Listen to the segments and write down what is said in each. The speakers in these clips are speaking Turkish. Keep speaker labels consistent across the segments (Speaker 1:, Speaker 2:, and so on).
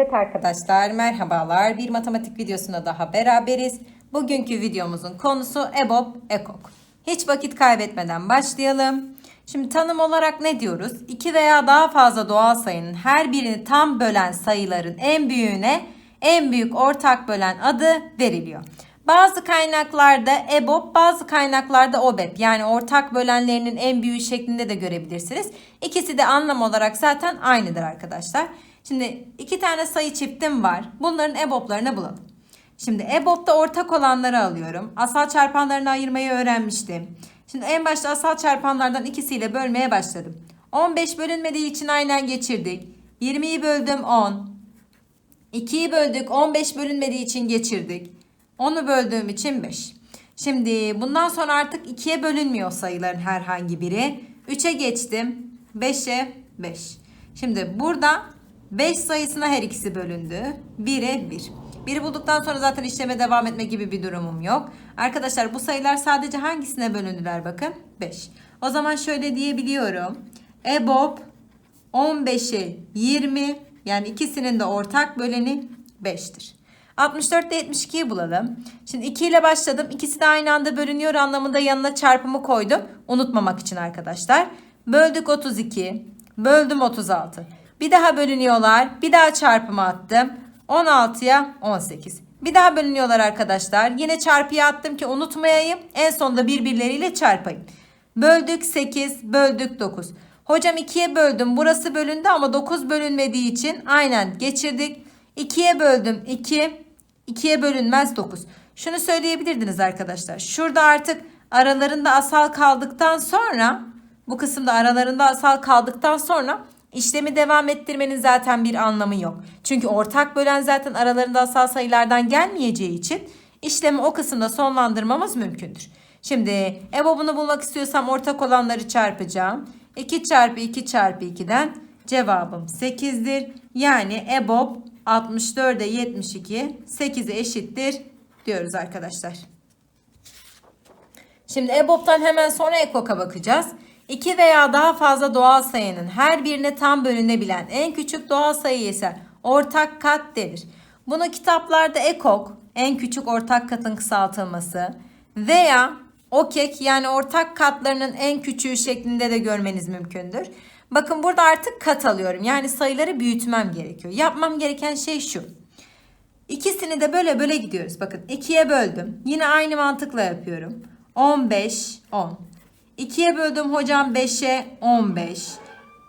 Speaker 1: Evet arkadaşlar merhabalar. Bir matematik videosunda daha beraberiz. Bugünkü videomuzun konusu EBOB, EKOK. Hiç vakit kaybetmeden başlayalım. Şimdi tanım olarak ne diyoruz? İki veya daha fazla doğal sayının her birini tam bölen sayıların en büyüğüne en büyük ortak bölen adı veriliyor. Bazı kaynaklarda EBOB, bazı kaynaklarda OBEP yani ortak bölenlerinin en büyüğü şeklinde de görebilirsiniz. İkisi de anlam olarak zaten aynıdır arkadaşlar. Şimdi iki tane sayı çiftim var. Bunların EBOB'larını bulalım. Şimdi EBOB'da ortak olanları alıyorum. Asal çarpanlarını ayırmayı öğrenmiştim. Şimdi en başta asal çarpanlardan ikisiyle bölmeye başladım. 15 bölünmediği için aynen geçirdik. 20'yi böldüm 10. 2'yi böldük 15 bölünmediği için geçirdik. 10'u böldüğüm için 5. Şimdi bundan sonra artık 2'ye bölünmüyor sayıların herhangi biri. 3'e geçtim. 5'e 5. Şimdi burada 5 sayısına her ikisi bölündü. 1'e 1. 1'i bulduktan sonra zaten işleme devam etme gibi bir durumum yok. Arkadaşlar bu sayılar sadece hangisine bölündüler bakın? 5. O zaman şöyle diyebiliyorum. EBOB 15'e 20 yani ikisinin de ortak böleni 5'tir. 64 ile 72'yi bulalım. Şimdi 2 ile başladım. İkisi de aynı anda bölünüyor anlamında yanına çarpımı koydum. Unutmamak için arkadaşlar. Böldük 32. Böldüm 36. Bir daha bölünüyorlar. Bir daha çarpımı attım. 16'ya 18. Bir daha bölünüyorlar arkadaşlar. Yine çarpıya attım ki unutmayayım. En sonunda birbirleriyle çarpayım. Böldük 8, böldük 9. Hocam 2'ye böldüm. Burası bölündü ama 9 bölünmediği için aynen geçirdik. 2'ye böldüm 2. 2'ye bölünmez 9. Şunu söyleyebilirdiniz arkadaşlar. Şurada artık aralarında asal kaldıktan sonra bu kısımda aralarında asal kaldıktan sonra işlemi devam ettirmenin zaten bir anlamı yok. Çünkü ortak bölen zaten aralarında asal sayılardan gelmeyeceği için işlemi o kısımda sonlandırmamız mümkündür. Şimdi EBOB'unu bulmak istiyorsam ortak olanları çarpacağım. 2 çarpı 2 çarpı 2'den cevabım 8'dir. Yani EBOB 64'e 72 8'e eşittir diyoruz arkadaşlar. Şimdi EBOB'tan hemen sonra EKOK'a bakacağız. 2 veya daha fazla doğal sayının her birine tam bölünebilen en küçük doğal sayı ise ortak kat denir. Bunu kitaplarda EKOK, en küçük ortak katın kısaltılması veya OKEK yani ortak katlarının en küçüğü şeklinde de görmeniz mümkündür. Bakın burada artık kat alıyorum. Yani sayıları büyütmem gerekiyor. Yapmam gereken şey şu. İkisini de böyle böyle gidiyoruz. Bakın 2'ye böldüm. Yine aynı mantıkla yapıyorum. 15, 10. 2'ye böldüm hocam 5'e 15.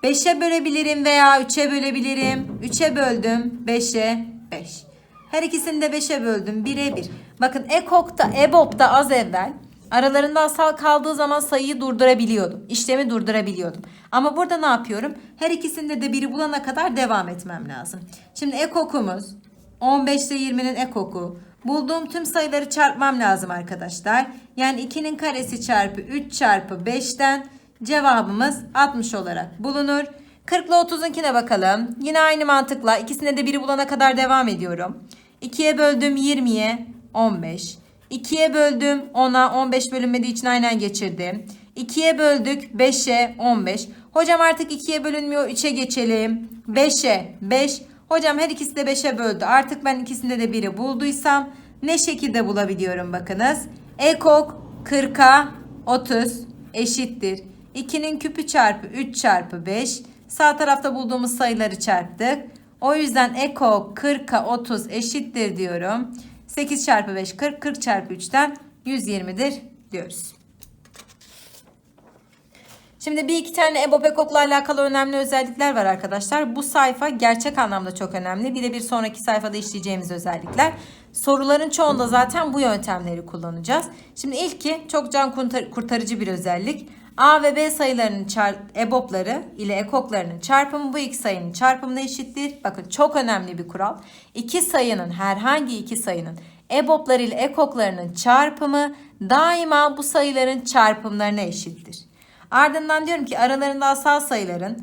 Speaker 1: 5'e bölebilirim veya 3'e bölebilirim. 3'e böldüm 5'e 5. Her ikisini de 5'e böldüm 1'e 1. Bakın EKOK'ta, EBOB'da az evvel aralarında asal kaldığı zaman sayıyı durdurabiliyordum. İşlemi durdurabiliyordum. Ama burada ne yapıyorum? Her ikisinde de biri bulana kadar devam etmem lazım. Şimdi EKOK'umuz 15 ile 20'nin ekoku. Bulduğum tüm sayıları çarpmam lazım arkadaşlar. Yani 2'nin karesi çarpı 3 çarpı 5'ten cevabımız 60 olarak bulunur. 40 ile 30'unkine bakalım. Yine aynı mantıkla ikisine de biri bulana kadar devam ediyorum. 2'ye böldüm 20'ye 15. 2'ye böldüm 10'a 15 bölünmediği için aynen geçirdim. 2'ye böldük 5'e 15. Hocam artık 2'ye bölünmüyor 3'e geçelim. 5'e 5. Hocam her ikisi de 5'e böldü. Artık ben ikisinde de biri bulduysam ne şekilde bulabiliyorum bakınız. Ekok 40'a 30 eşittir. 2'nin küpü çarpı 3 çarpı 5. Sağ tarafta bulduğumuz sayıları çarptık. O yüzden ekok 40'a 30 eşittir diyorum. 8 çarpı 5 40. 40 çarpı 3'ten 120'dir diyoruz. Şimdi bir iki tane EBOB EKOK'la alakalı önemli özellikler var arkadaşlar. Bu sayfa gerçek anlamda çok önemli. Bir de bir sonraki sayfada işleyeceğimiz özellikler. Soruların çoğunda zaten bu yöntemleri kullanacağız. Şimdi ilki çok can kurtarıcı bir özellik. A ve B sayılarının EBOB'ları ile EKOK'larının çarpımı bu iki sayının çarpımına eşittir. Bakın çok önemli bir kural. İki sayının herhangi iki sayının EBOB'ları ile EKOK'larının çarpımı daima bu sayıların çarpımlarına eşittir. Ardından diyorum ki aralarında asal sayıların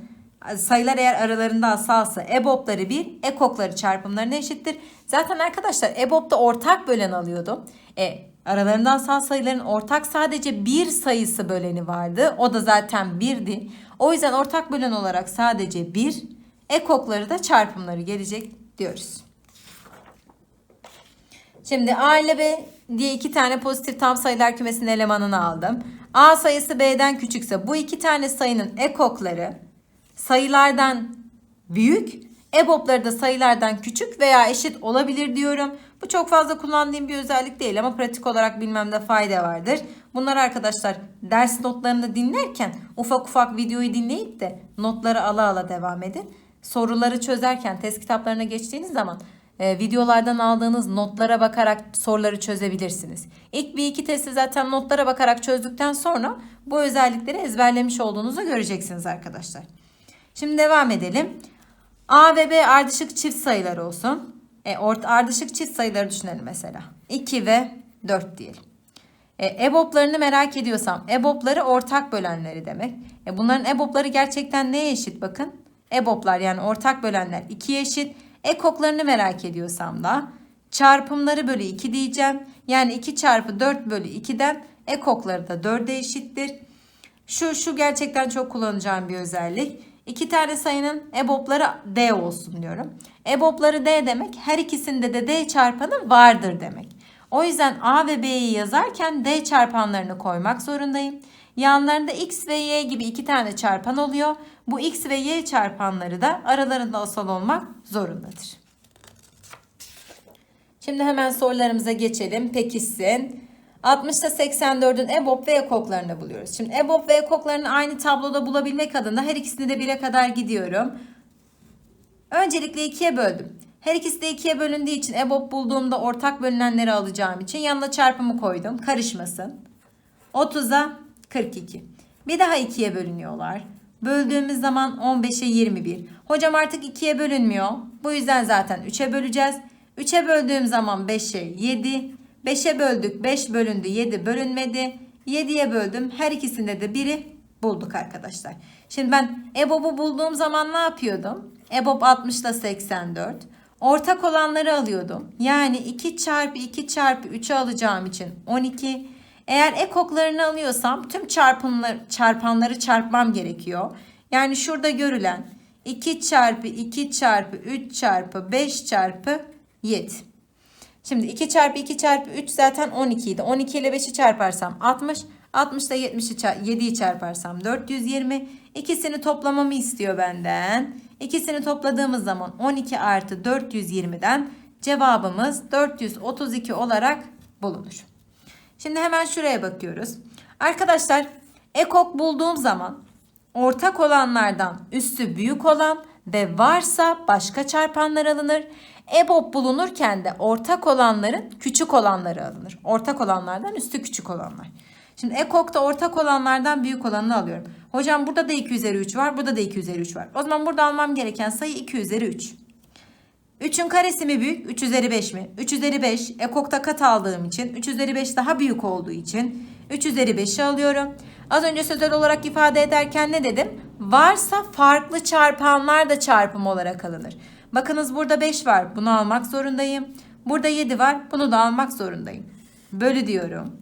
Speaker 1: sayılar eğer aralarında asalsa EBOB'ları 1, EKOK'ları çarpımlarına eşittir. Zaten arkadaşlar EBOB'da ortak bölen alıyordum. E, aralarında asal sayıların ortak sadece bir sayısı böleni vardı. O da zaten 1'di. O yüzden ortak bölen olarak sadece 1, EKOK'ları da çarpımları gelecek diyoruz. Şimdi A ile B diye iki tane pozitif tam sayılar kümesinin elemanını aldım. A sayısı B'den küçükse bu iki tane sayının ekokları sayılardan büyük, EBOB'ları da sayılardan küçük veya eşit olabilir diyorum. Bu çok fazla kullandığım bir özellik değil ama pratik olarak bilmemde fayda vardır. Bunlar arkadaşlar ders notlarını dinlerken ufak ufak videoyu dinleyip de notları ala ala devam edin. Soruları çözerken test kitaplarına geçtiğiniz zaman e, videolardan aldığınız notlara bakarak soruları çözebilirsiniz. İlk bir iki testi zaten notlara bakarak çözdükten sonra bu özellikleri ezberlemiş olduğunuzu göreceksiniz arkadaşlar. Şimdi devam edelim. A ve B ardışık çift sayılar olsun. E, ort ardışık çift sayıları düşünelim mesela. 2 ve 4 diyelim. E, EBOB'larını merak ediyorsam EBOB'ları ortak bölenleri demek. E, bunların EBOB'ları gerçekten neye eşit bakın. EBOB'lar yani ortak bölenler 2'ye eşit. Ekoklarını merak ediyorsam da çarpımları bölü 2 diyeceğim. Yani 2 çarpı 4 bölü 2'den ekokları da 4'e eşittir. Şu, şu gerçekten çok kullanacağım bir özellik. İki tane sayının EBOB'ları D olsun diyorum. EBOB'ları D demek her ikisinde de D çarpanı vardır demek. O yüzden A ve B'yi yazarken D çarpanlarını koymak zorundayım. Yanlarında X ve Y gibi iki tane çarpan oluyor. Bu X ve Y çarpanları da aralarında asal olmak zorundadır. Şimdi hemen sorularımıza geçelim. Pekişsin. 60 ile 84'ün EBOB ve ekoklarını buluyoruz. Şimdi EBOB ve ekoklarını aynı tabloda bulabilmek adına her ikisini de 1'e kadar gidiyorum. Öncelikle 2'ye böldüm. Her ikisi de 2'ye bölündüğü için EBOB bulduğumda ortak bölünenleri alacağım için yanına çarpımı koydum. Karışmasın. 30'a 42. Bir daha 2'ye bölünüyorlar. Böldüğümüz zaman 15'e 21. Hocam artık 2'ye bölünmüyor. Bu yüzden zaten 3'e böleceğiz. 3'e böldüğüm zaman 5'e 7. 5'e böldük 5 bölündü 7 bölünmedi. 7'ye böldüm her ikisinde de 1'i bulduk arkadaşlar. Şimdi ben EBOB'u bulduğum zaman ne yapıyordum? EBOB 60 ile 84. Ortak olanları alıyordum. Yani 2 çarpı 2 çarpı 3'ü alacağım için 12. Eğer ekoklarını alıyorsam tüm çarpımlar, çarpanları çarpmam gerekiyor. Yani şurada görülen 2 çarpı 2 çarpı 3 çarpı 5 çarpı 7. Şimdi 2 çarpı 2 çarpı 3 zaten 12 idi. 12 ile 5'i çarparsam 60. 60 ile 70'i 7'yi çarparsam 420. İkisini toplamamı istiyor benden. İkisini topladığımız zaman 12 artı 420'den cevabımız 432 olarak bulunur. Şimdi hemen şuraya bakıyoruz. Arkadaşlar ekok bulduğum zaman ortak olanlardan üstü büyük olan ve varsa başka çarpanlar alınır. EBOB bulunurken de ortak olanların küçük olanları alınır. Ortak olanlardan üstü küçük olanlar. Şimdi ekokta ortak olanlardan büyük olanını alıyorum. Hocam burada da 2 üzeri 3 var. Burada da 2 üzeri 3 var. O zaman burada almam gereken sayı 2 üzeri 3. 3'ün karesi mi büyük? 3 üzeri 5 mi? 3 üzeri 5 ekokta kat aldığım için 3 üzeri 5 daha büyük olduğu için 3 üzeri 5'i alıyorum. Az önce sözel olarak ifade ederken ne dedim? Varsa farklı çarpanlar da çarpım olarak alınır. Bakınız burada 5 var. Bunu almak zorundayım. Burada 7 var. Bunu da almak zorundayım. Bölü diyorum.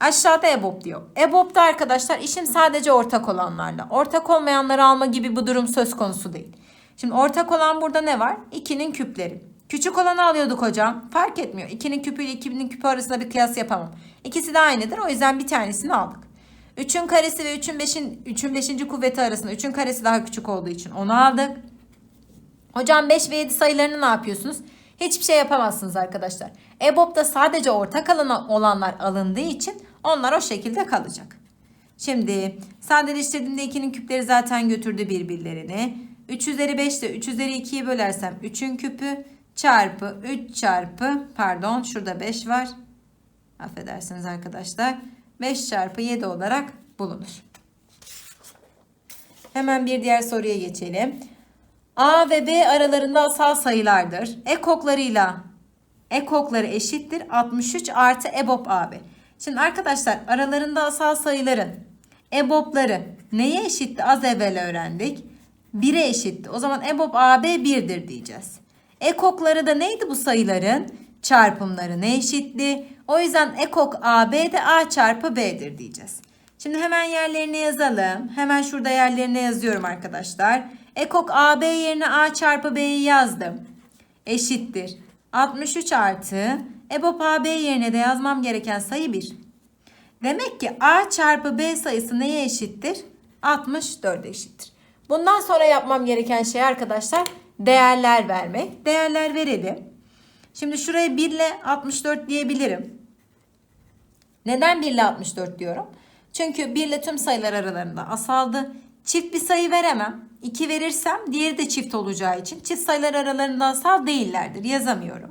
Speaker 1: Aşağıda EBOB diyor. EBOB'da arkadaşlar işim sadece ortak olanlarla. Ortak olmayanları alma gibi bu durum söz konusu değil. Şimdi ortak olan burada ne var? 2'nin küpleri. Küçük olanı alıyorduk hocam. Fark etmiyor. 2'nin küpü ile 2'nin küpü arasında bir kıyas yapamam. İkisi de aynıdır. O yüzden bir tanesini aldık. 3'ün karesi ve 3'ün 5'in 3'ün 5. kuvveti arasında 3'ün karesi daha küçük olduğu için onu aldık. Hocam 5 ve 7 sayılarını ne yapıyorsunuz? Hiçbir şey yapamazsınız arkadaşlar. EBOB'da sadece ortak alan olanlar alındığı için onlar o şekilde kalacak. Şimdi sadeleştirdiğimde 2'nin küpleri zaten götürdü birbirlerini. 3 üzeri 5 ile 3 üzeri 2'yi bölersem 3'ün küpü çarpı 3 çarpı pardon şurada 5 var. Affedersiniz arkadaşlar. 5 çarpı 7 olarak bulunur. Hemen bir diğer soruya geçelim. A ve B aralarında asal sayılardır. Ekoklarıyla ekokları eşittir. 63 artı EBOB AB. Şimdi arkadaşlar aralarında asal sayıların EBOB'ları neye eşitti? Az evvel öğrendik. 1'e eşitti. O zaman EBOB AB 1'dir diyeceğiz. Ekokları da neydi bu sayıların? Çarpımları ne eşitti? O yüzden ekok AB de A çarpı B'dir diyeceğiz. Şimdi hemen yerlerine yazalım. Hemen şurada yerlerine yazıyorum arkadaşlar. Ekok AB yerine A çarpı B'yi yazdım. eşittir. 63 artı EBOB AB yerine de yazmam gereken sayı 1. Demek ki A çarpı B sayısı neye eşittir? 64 eşittir. Bundan sonra yapmam gereken şey arkadaşlar değerler vermek. Değerler verelim. Şimdi şuraya 1 ile 64 diyebilirim. Neden 1 ile 64 diyorum? Çünkü 1 ile tüm sayılar aralarında asaldı. Çift bir sayı veremem. 2 verirsem diğeri de çift olacağı için çift sayılar aralarında asal değillerdir. Yazamıyorum.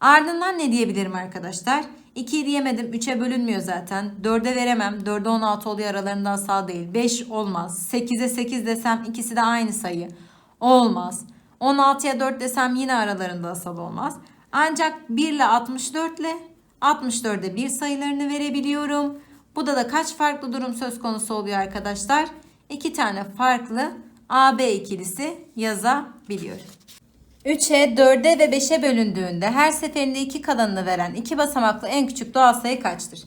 Speaker 1: Ardından ne diyebilirim arkadaşlar? 2'yi diyemedim. 3'e bölünmüyor zaten. 4'e veremem. 4'e 16 oluyor aralarında asal değil. 5 olmaz. 8'e 8 desem ikisi de aynı sayı. Olmaz. 16'ya 4 desem yine aralarında asal olmaz. Ancak 1 ile 64 ile 64'e 1 sayılarını verebiliyorum. Bu da da kaç farklı durum söz konusu oluyor arkadaşlar? İki tane farklı AB ikilisi yazabiliyorum. 3'e, 4'e ve 5'e bölündüğünde her seferinde 2 kalanını veren iki basamaklı en küçük doğal sayı kaçtır?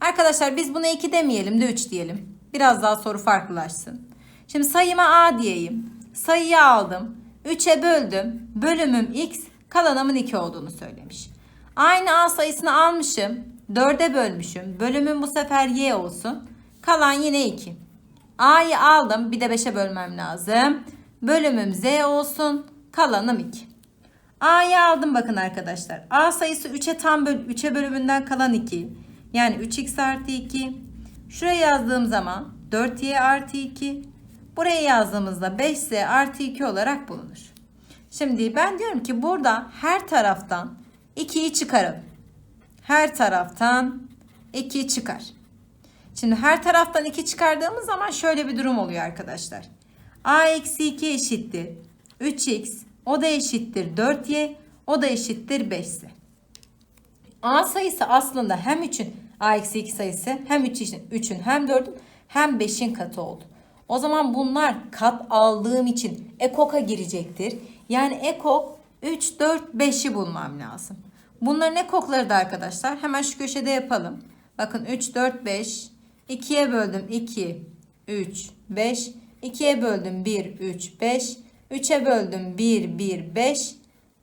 Speaker 1: Arkadaşlar biz buna 2 demeyelim de 3 diyelim. Biraz daha soru farklılaşsın. Şimdi sayıma A diyeyim. Sayıyı aldım. 3'e böldüm. Bölümüm x, kalanımın 2 olduğunu söylemiş. Aynı A sayısını almışım. 4'e bölmüşüm. Bölümüm bu sefer y olsun. Kalan yine 2. A'yı aldım. Bir de 5'e bölmem lazım. Bölümüm z olsun. Kalanım 2. A'yı aldım bakın arkadaşlar. A sayısı 3'e tam böl 3'e bölümünden kalan 2. Yani 3x artı 2. Şuraya yazdığım zaman 4y artı 2. Buraya yazdığımızda 5z artı 2 olarak bulunur. Şimdi ben diyorum ki burada her taraftan 2'yi çıkaralım. Her taraftan 2 çıkar. Şimdi her taraftan 2 çıkardığımız zaman şöyle bir durum oluyor arkadaşlar. A eksi 2 eşittir 3x o da eşittir 4y o da eşittir 5'si. A sayısı aslında hem 3'ün A eksi 2 sayısı hem 3'ün 3'ün hem 4'ün hem 5'in katı oldu. O zaman bunlar kat aldığım için ekok'a girecektir. Yani ekok 3, 4, 5'i bulmam lazım. Bunların ekokları da arkadaşlar hemen şu köşede yapalım. Bakın 3, 4, 5. 2'ye böldüm 2, 3, 5. 2'ye böldüm 1, 3, 5. 3'e böldüm 1, 1, 5.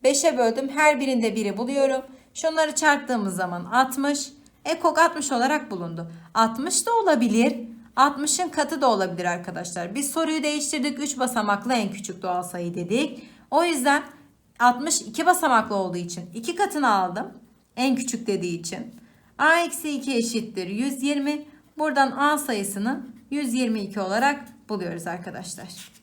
Speaker 1: 5'e böldüm her birinde 1'i buluyorum. Şunları çarptığımız zaman 60. Ekok 60 olarak bulundu. 60 da olabilir. 60'ın katı da olabilir arkadaşlar. Biz soruyu değiştirdik. 3 basamaklı en küçük doğal sayı dedik. O yüzden 60 2 basamaklı olduğu için 2 katını aldım. En küçük dediği için. A eksi 2 eşittir 120. Buradan A sayısını 122 olarak buluyoruz arkadaşlar.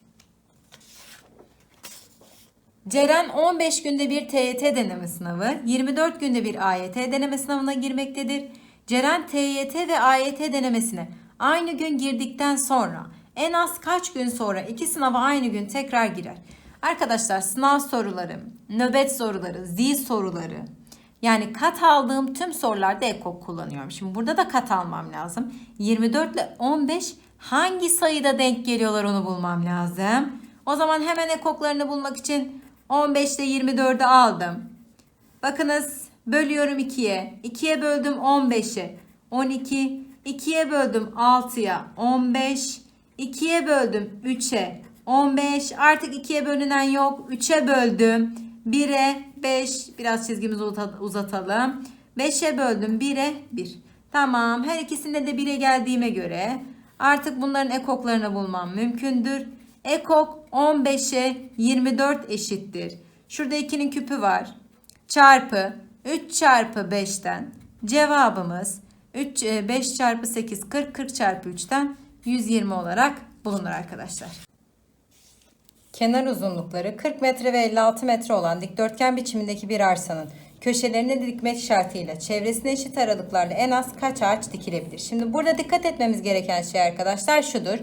Speaker 1: Ceren 15 günde bir TYT deneme sınavı, 24 günde bir AYT deneme sınavına girmektedir. Ceren TYT ve AYT denemesine aynı gün girdikten sonra en az kaç gün sonra iki sınava aynı gün tekrar girer? Arkadaşlar sınav soruları, nöbet soruları, zil soruları yani kat aldığım tüm sorularda ekok kullanıyorum. Şimdi burada da kat almam lazım. 24 ile 15 hangi sayıda denk geliyorlar onu bulmam lazım. O zaman hemen ekoklarını bulmak için 15 ile 24'ü aldım. Bakınız bölüyorum 2'ye. 2'ye böldüm 15'e. 12. 2'ye böldüm 6'ya. 15. 2'ye böldüm 3'e. 15. Artık 2'ye bölünen yok. 3'e böldüm. 1'e 5. Biraz çizgimizi uzatalım. 5'e böldüm 1'e 1. Tamam. Her ikisinde de 1'e geldiğime göre artık bunların ekoklarını bulmam mümkündür. Ekok 15'e 24 eşittir. Şurada 2'nin küpü var. Çarpı 3 çarpı 5'ten cevabımız 3, 5 çarpı 8 40 40 çarpı 3'ten 120 olarak bulunur arkadaşlar. Kenar uzunlukları 40 metre ve 56 metre olan dikdörtgen biçimindeki bir arsanın köşelerine dikmek şartıyla çevresine eşit aralıklarla en az kaç ağaç dikilebilir? Şimdi burada dikkat etmemiz gereken şey arkadaşlar şudur.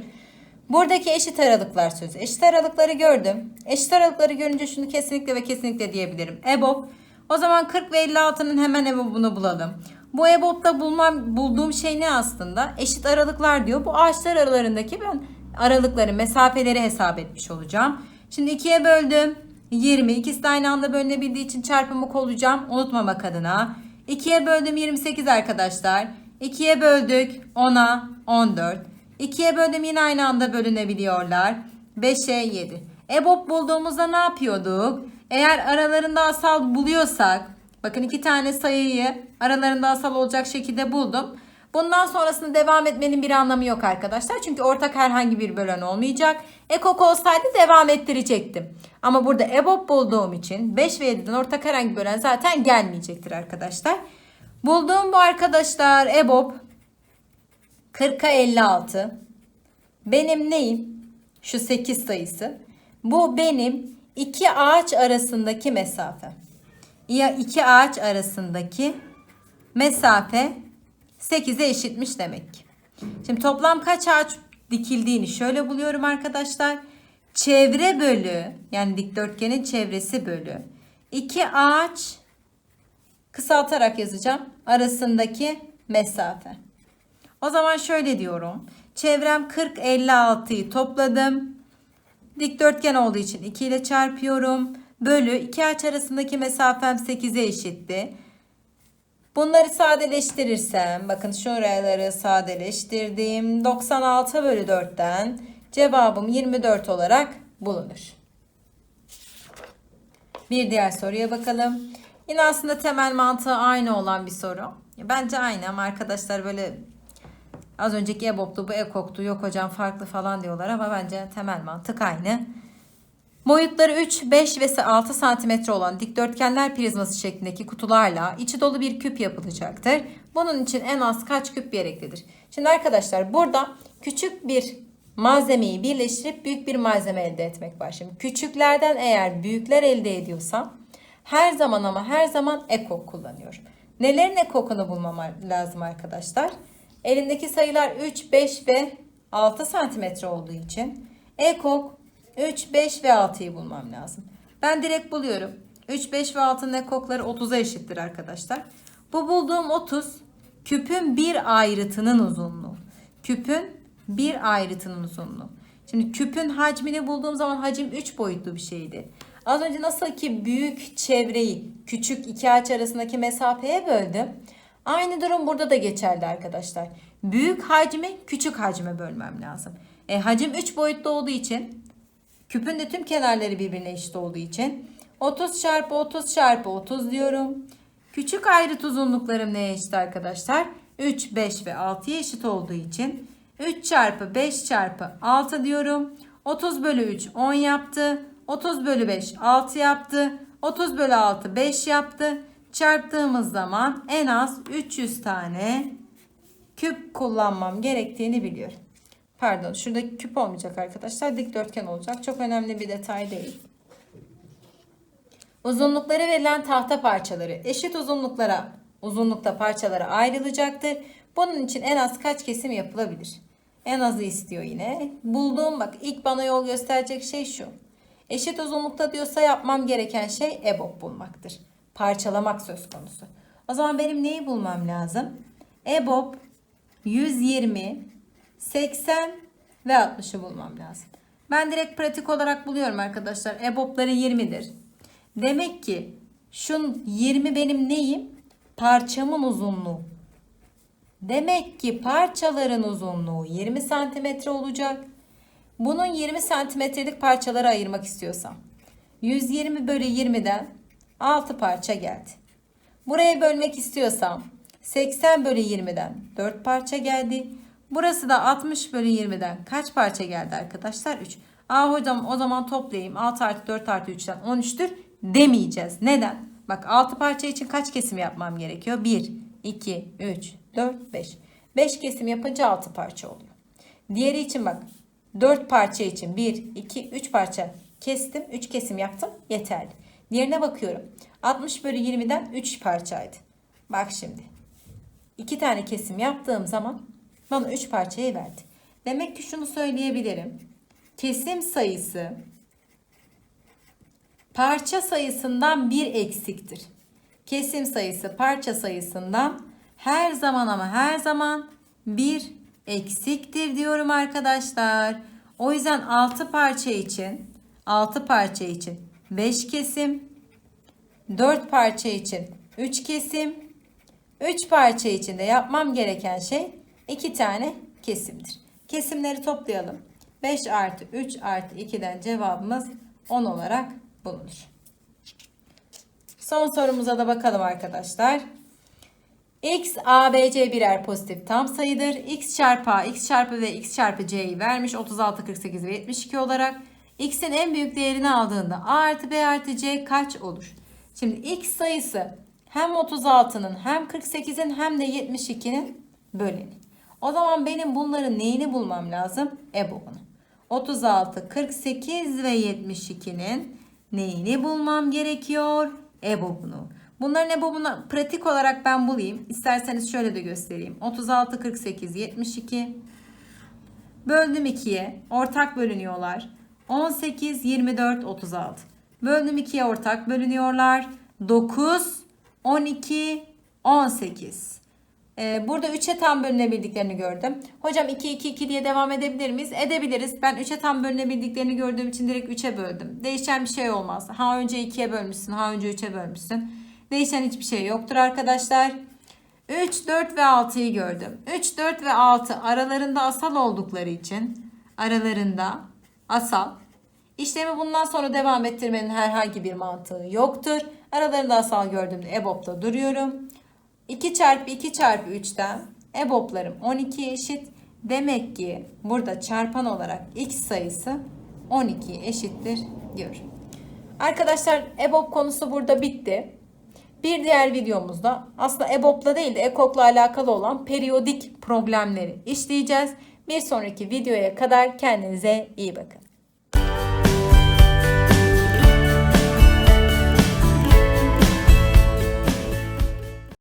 Speaker 1: Buradaki eşit aralıklar sözü. Eşit aralıkları gördüm. Eşit aralıkları görünce şunu kesinlikle ve kesinlikle diyebilirim. EBOB. O zaman 40 ve 56'nın hemen EBOB'unu bulalım. Bu EBOB'da bulmam, bulduğum şey ne aslında? Eşit aralıklar diyor. Bu ağaçlar aralarındaki ben aralıkları, mesafeleri hesap etmiş olacağım. Şimdi 2'ye böldüm. 20. İkisi de aynı anda bölünebildiği için çarpımı kollayacağım. Unutmamak adına. 2'ye böldüm 28 arkadaşlar. 2'ye böldük 10'a 14. 2'ye böldüm yine aynı anda bölünebiliyorlar. 5'e 7. EBOB bulduğumuzda ne yapıyorduk? Eğer aralarında asal buluyorsak bakın iki tane sayıyı aralarında asal olacak şekilde buldum. Bundan sonrasında devam etmenin bir anlamı yok arkadaşlar. Çünkü ortak herhangi bir bölen olmayacak. Ekok olsaydı devam ettirecektim. Ama burada EBOB bulduğum için 5 ve 7'den ortak herhangi bir bölen zaten gelmeyecektir arkadaşlar. Bulduğum bu arkadaşlar EBOB 40'a 56. Benim neyim? Şu 8 sayısı. Bu benim iki ağaç arasındaki mesafe. Ya iki ağaç arasındaki mesafe 8'e eşitmiş demek. Şimdi toplam kaç ağaç dikildiğini şöyle buluyorum arkadaşlar. Çevre bölü yani dikdörtgenin çevresi bölü iki ağaç kısaltarak yazacağım arasındaki mesafe. O zaman şöyle diyorum. Çevrem 40 56'yı topladım. Dikdörtgen olduğu için 2 ile çarpıyorum. Bölü iki ağaç arasındaki mesafem 8'e eşitti. Bunları sadeleştirirsem bakın şuraları sadeleştirdim. 96 bölü 4'ten cevabım 24 olarak bulunur. Bir diğer soruya bakalım. Yine aslında temel mantığı aynı olan bir soru. Bence aynı ama arkadaşlar böyle az önceki EBOB'tu bu EKOK'tu yok hocam farklı falan diyorlar ama bence temel mantık aynı. Boyutları 3, 5 ve 6 cm olan dikdörtgenler prizması şeklindeki kutularla içi dolu bir küp yapılacaktır. Bunun için en az kaç küp gereklidir? Şimdi arkadaşlar burada küçük bir malzemeyi birleştirip büyük bir malzeme elde etmek var. Şimdi küçüklerden eğer büyükler elde ediyorsam her zaman ama her zaman ekok kullanıyorum. Nelerin ekokunu bulmam lazım arkadaşlar? Elimdeki sayılar 3, 5 ve 6 cm olduğu için ekok 3, 5 ve 6'yı bulmam lazım. Ben direkt buluyorum. 3, 5 ve 6'nın ekokları 30'a eşittir arkadaşlar. Bu bulduğum 30 küpün bir ayrıtının uzunluğu. Küpün bir ayrıtının uzunluğu. Şimdi küpün hacmini bulduğum zaman hacim 3 boyutlu bir şeydi. Az önce nasıl ki büyük çevreyi küçük iki ağaç arasındaki mesafeye böldüm. Aynı durum burada da geçerli arkadaşlar. Büyük hacmi küçük hacme bölmem lazım. E, hacim 3 boyutlu olduğu için Küpün de tüm kenarları birbirine eşit olduğu için 30 çarpı 30 çarpı 30 diyorum. Küçük ayrıt uzunluklarım neye eşit arkadaşlar? 3, 5 ve 6'ya eşit olduğu için 3 çarpı 5 çarpı 6 diyorum. 30 bölü 3 10 yaptı. 30 bölü 5 6 yaptı. 30 bölü 6 5 yaptı. Çarptığımız zaman en az 300 tane küp kullanmam gerektiğini biliyorum. Pardon şurada küp olmayacak arkadaşlar. Dikdörtgen olacak. Çok önemli bir detay değil. Uzunlukları verilen tahta parçaları eşit uzunluklara uzunlukta parçalara ayrılacaktır. Bunun için en az kaç kesim yapılabilir? En azı istiyor yine. Bulduğum bak ilk bana yol gösterecek şey şu. Eşit uzunlukta diyorsa yapmam gereken şey EBOB bulmaktır. Parçalamak söz konusu. O zaman benim neyi bulmam lazım? EBOB 120 80 ve 60'ı bulmam lazım. Ben direkt pratik olarak buluyorum arkadaşlar. EBOB'ları 20'dir. Demek ki şun 20 benim neyim? Parçamın uzunluğu. Demek ki parçaların uzunluğu 20 santimetre olacak. Bunun 20 santimetrelik parçalara ayırmak istiyorsam. 120 bölü 20'den 6 parça geldi. Buraya bölmek istiyorsam 80 bölü 20'den 4 parça geldi. Burası da 60 bölü 20'den kaç parça geldi arkadaşlar? 3. Aa hocam o zaman toplayayım. 6 artı 4 artı 3'ten 13'tür demeyeceğiz. Neden? Bak 6 parça için kaç kesim yapmam gerekiyor? 1, 2, 3, 4, 5. 5 kesim yapınca 6 parça oluyor. Diğeri için bak 4 parça için 1, 2, 3 parça kestim. 3 kesim yaptım. Yeterli. Diğerine bakıyorum. 60 bölü 20'den 3 parçaydı. Bak şimdi. 2 tane kesim yaptığım zaman bana 3 parçayı verdi. Demek ki şunu söyleyebilirim. Kesim sayısı parça sayısından bir eksiktir. Kesim sayısı parça sayısından her zaman ama her zaman bir eksiktir diyorum arkadaşlar. O yüzden 6 parça için 6 parça için 5 kesim 4 parça için 3 kesim 3 parça için de yapmam gereken şey 2 tane kesimdir. Kesimleri toplayalım. 5 artı 3 artı 2'den cevabımız 10 olarak bulunur. Son sorumuza da bakalım arkadaşlar. X, A, B, C birer pozitif tam sayıdır. X çarpı A, X çarpı V, X çarpı C'yi vermiş 36, 48 ve 72 olarak. X'in en büyük değerini aldığında A artı B artı C kaç olur? Şimdi X sayısı hem 36'nın hem 48'in hem de 72'nin böleni. O zaman benim bunların neyini bulmam lazım? EBOB'unu. 36, 48 ve 72'nin neyini bulmam gerekiyor? EBOB'unu. Bunların EBOB'unu pratik olarak ben bulayım. İsterseniz şöyle de göstereyim. 36, 48, 72. Böldüm 2'ye. Ortak bölünüyorlar. 18, 24, 36. Böldüm 2'ye ortak bölünüyorlar. 9, 12, 18. Ee, burada 3'e tam bölünebildiklerini gördüm. Hocam 2, 2, 2 diye devam edebilir miyiz? Edebiliriz. Ben 3'e tam bölünebildiklerini gördüğüm için direkt 3'e böldüm. Değişen bir şey olmaz. Ha önce 2'ye bölmüşsün, ha önce 3'e bölmüşsün. Değişen hiçbir şey yoktur arkadaşlar. 3, 4 ve 6'yı gördüm. 3, 4 ve 6 aralarında asal oldukları için aralarında asal. İşlemi bundan sonra devam ettirmenin herhangi bir mantığı yoktur. Aralarında asal gördüğümde EBOB'da duruyorum. 2 çarpı 2 çarpı 3'ten EBOB'larım 12 eşit. Demek ki burada çarpan olarak x sayısı 12 eşittir diyor. Arkadaşlar EBOB konusu burada bitti. Bir diğer videomuzda aslında EBOB'la değil de EKOK'la alakalı olan periyodik problemleri işleyeceğiz. Bir sonraki videoya kadar kendinize iyi bakın.